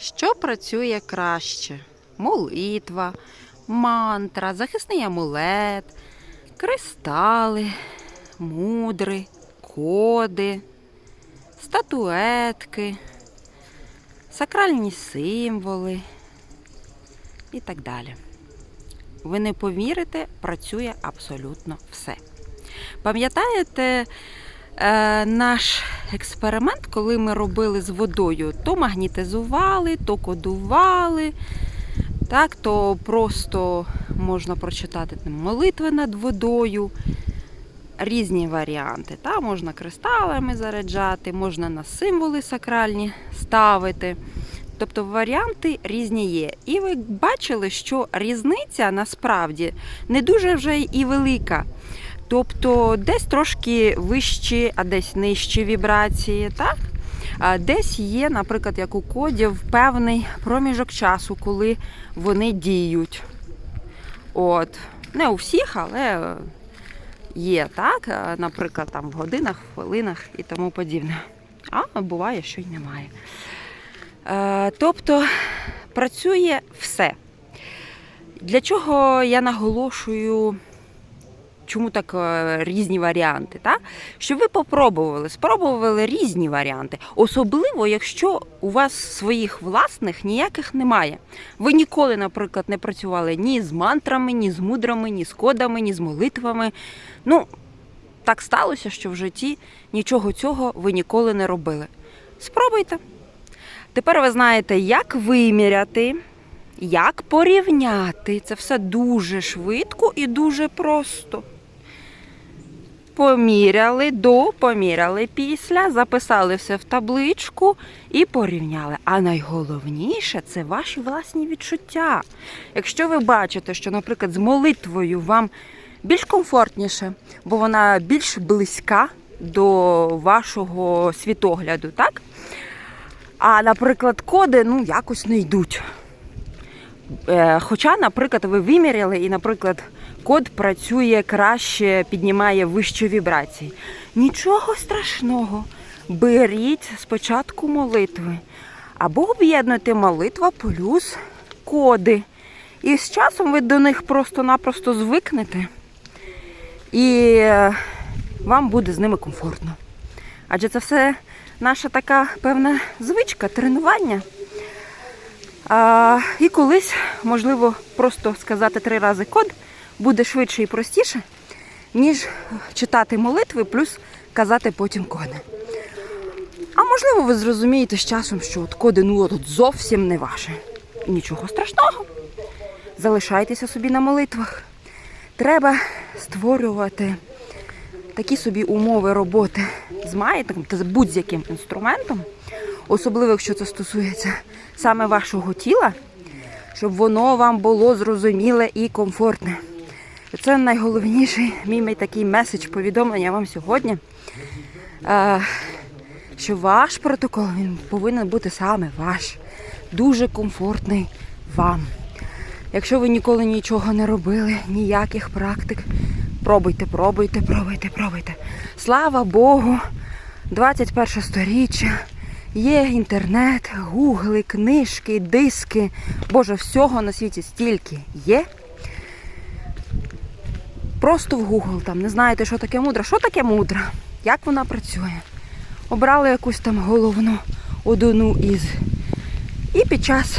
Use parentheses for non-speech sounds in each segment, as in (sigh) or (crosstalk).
Що працює краще? Молитва, мантра, захисний амулет, кристали, мудри, коди, статуетки, сакральні символи і так далі. Ви не повірите, працює абсолютно все. Пам'ятаєте наш експеримент, коли ми робили з водою, то магнітизували, то кодували, так, то просто можна прочитати там, молитви над водою, різні варіанти. Та, можна кристалами заряджати, можна на символи сакральні ставити. Тобто варіанти різні є. І ви бачили, що різниця насправді не дуже вже і велика. Тобто десь трошки вищі, а десь нижчі вібрації, так? Десь є, наприклад, як у кодів, певний проміжок часу, коли вони діють. От. Не у всіх, але є, так? Наприклад, там в годинах, в хвилинах і тому подібне. А буває, що й немає. Е, Тобто працює все. Для чого я наголошую, чому так е, різні варіанти? Так? Щоб ви попробували, спробували різні варіанти. Особливо, якщо у вас своїх власних ніяких немає. Ви ніколи, наприклад, не працювали ні з мантрами, ні з мудрами, ні з кодами, ні з молитвами. Ну, так сталося, що в житті нічого цього ви ніколи не робили. Спробуйте. Тепер ви знаєте, як виміряти, як порівняти. Це все дуже швидко і дуже просто. Поміряли до, поміряли після, записали все в табличку і порівняли. А найголовніше це ваші власні відчуття. Якщо ви бачите, що, наприклад, з молитвою вам більш комфортніше, бо вона більш близька до вашого світогляду, так? А, наприклад, коди ну, якось не йдуть. Е, Хоча, наприклад, ви виміряли, і, наприклад, код працює краще, піднімає вищі вібрації. Нічого страшного. Беріть спочатку молитви. Або об'єднуйте молитва плюс коди. І з часом ви до них просто-напросто звикнете. І е, вам буде з ними комфортно. Адже це все наша така певна звичка, тренування. А, і колись, можливо, просто сказати три рази код буде швидше і простіше, ніж читати молитви, плюс казати потім коди. А можливо, ви зрозумієте з часом, що от коди ну от зовсім не ваше. Нічого страшного. Залишайтеся собі на молитвах. Треба створювати такі собі умови роботи з маятником та з будь-яким інструментом, особливо якщо це стосується саме вашого тіла, щоб воно вам було зрозуміле і комфортне. Це найголовніший мій, такий меседж повідомлення вам сьогодні. Е, що ваш протокол він повинен бути саме ваш, дуже комфортний вам. Якщо ви ніколи нічого не робили, ніяких практик, пробуйте, пробуйте, пробуйте, пробуйте. Слава Богу, 21 сторіччя. Є інтернет, гугли, книжки, диски. Боже, всього на світі стільки є. Просто в Google там не знаєте, що таке мудра. Що таке мудра? Як вона працює? Обрали якусь там головну одну із. І під час,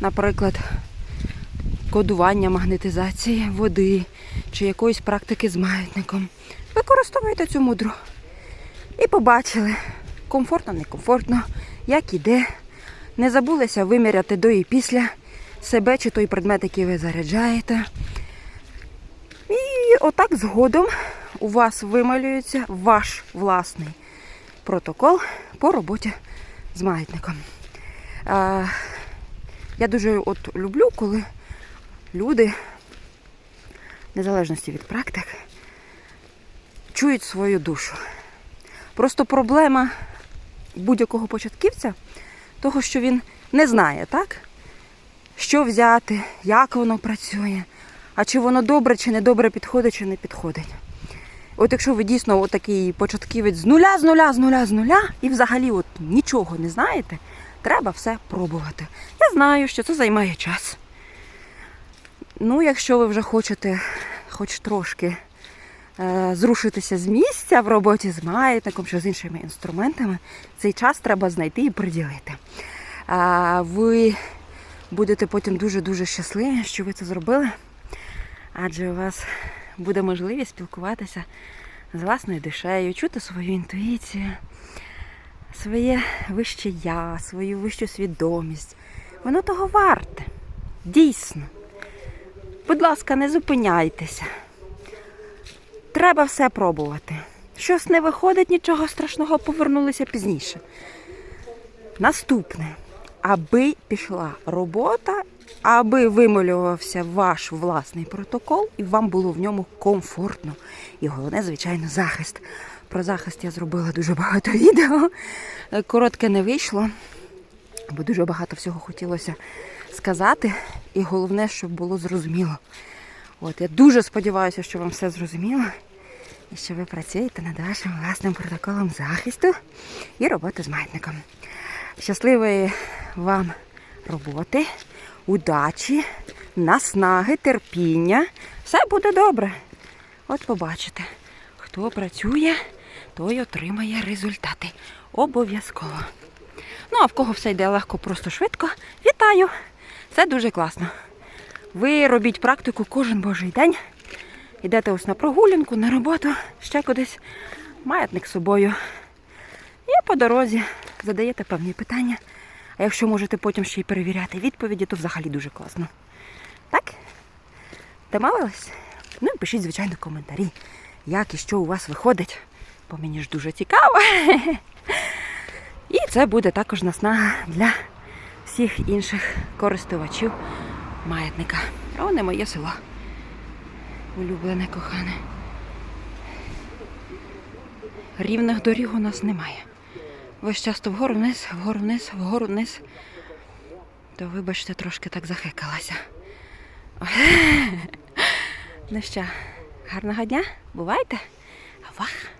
наприклад, кодування магнетизації води чи якоїсь практики з маятником. Використовуйте цю мудру. І побачили, комфортно, некомфортно, як іде. Не забулися виміряти до і після себе чи той предмет, який ви заряджаєте. І отак згодом у вас вималюється ваш власний протокол по роботі з маятником. Я дуже от люблю, коли люди, в незалежності від практик, чують свою душу. Просто проблема будь-якого початківця, того, що він не знає, так? Що взяти, як воно працює, а чи воно добре, чи не добре підходить, чи не підходить. От якщо ви дійсно такий початківець з нуля, з нуля, з нуля, з нуля, і взагалі от нічого не знаєте, Треба все пробувати. Я знаю, що це займає час. Ну, якщо ви вже хочете хоч трошки зрушитися з місця в роботі з маятником чи з іншими інструментами, цей час треба знайти і приділити. Ви будете потім дуже-дуже щасливі, що ви це зробили, адже у вас буде можливість спілкуватися з власною душею, чути свою інтуїцію, своє вище я, свою вищу свідомість. Воно того варте. Дійсно. Будь ласка, не зупиняйтеся. Треба все пробувати. Щось не виходить, нічого страшного, повернулися пізніше. Наступне, аби пішла робота, аби вималювався ваш власний протокол, і вам було в ньому комфортно. І головне, звичайно, захист. Про захист я зробила дуже багато (laughs) відео. Коротке не вийшло, бо дуже багато всього хотілося сказати. І головне, щоб було зрозуміло. От я дуже сподіваюся, що вам все зрозуміло. Що ви працюєте над вашим власним протоколом захисту і роботи з маятником. Щасливої вам роботи, удачі, наснаги, терпіння. Все буде добре. От побачите, хто працює, той отримає результати. Обов'язково. Ну, а в кого все йде легко, просто швидко, вітаю! Це дуже класно. Ви робіть практику кожен божий день. Йдете ось на прогулянку, на роботу, ще кудись, маятник з собою. І по дорозі задаєте певні питання. А якщо можете потім ще й перевіряти відповіді, то взагалі дуже класно. Так? Домовились? Ну і пишіть, звичайно, коментарі, як і що у вас виходить, бо мені ж дуже цікаво. (laughs) І це буде також наснага для всіх інших користувачів маятника. А воно моє село. Улюблене кохане. Рівних доріг у нас немає. Весь часто вгору вниз, вгору вниз, вгору вниз. То вибачте, трошки так захекалася. (laughs) Ну що, гарного дня, бувайте. Вах!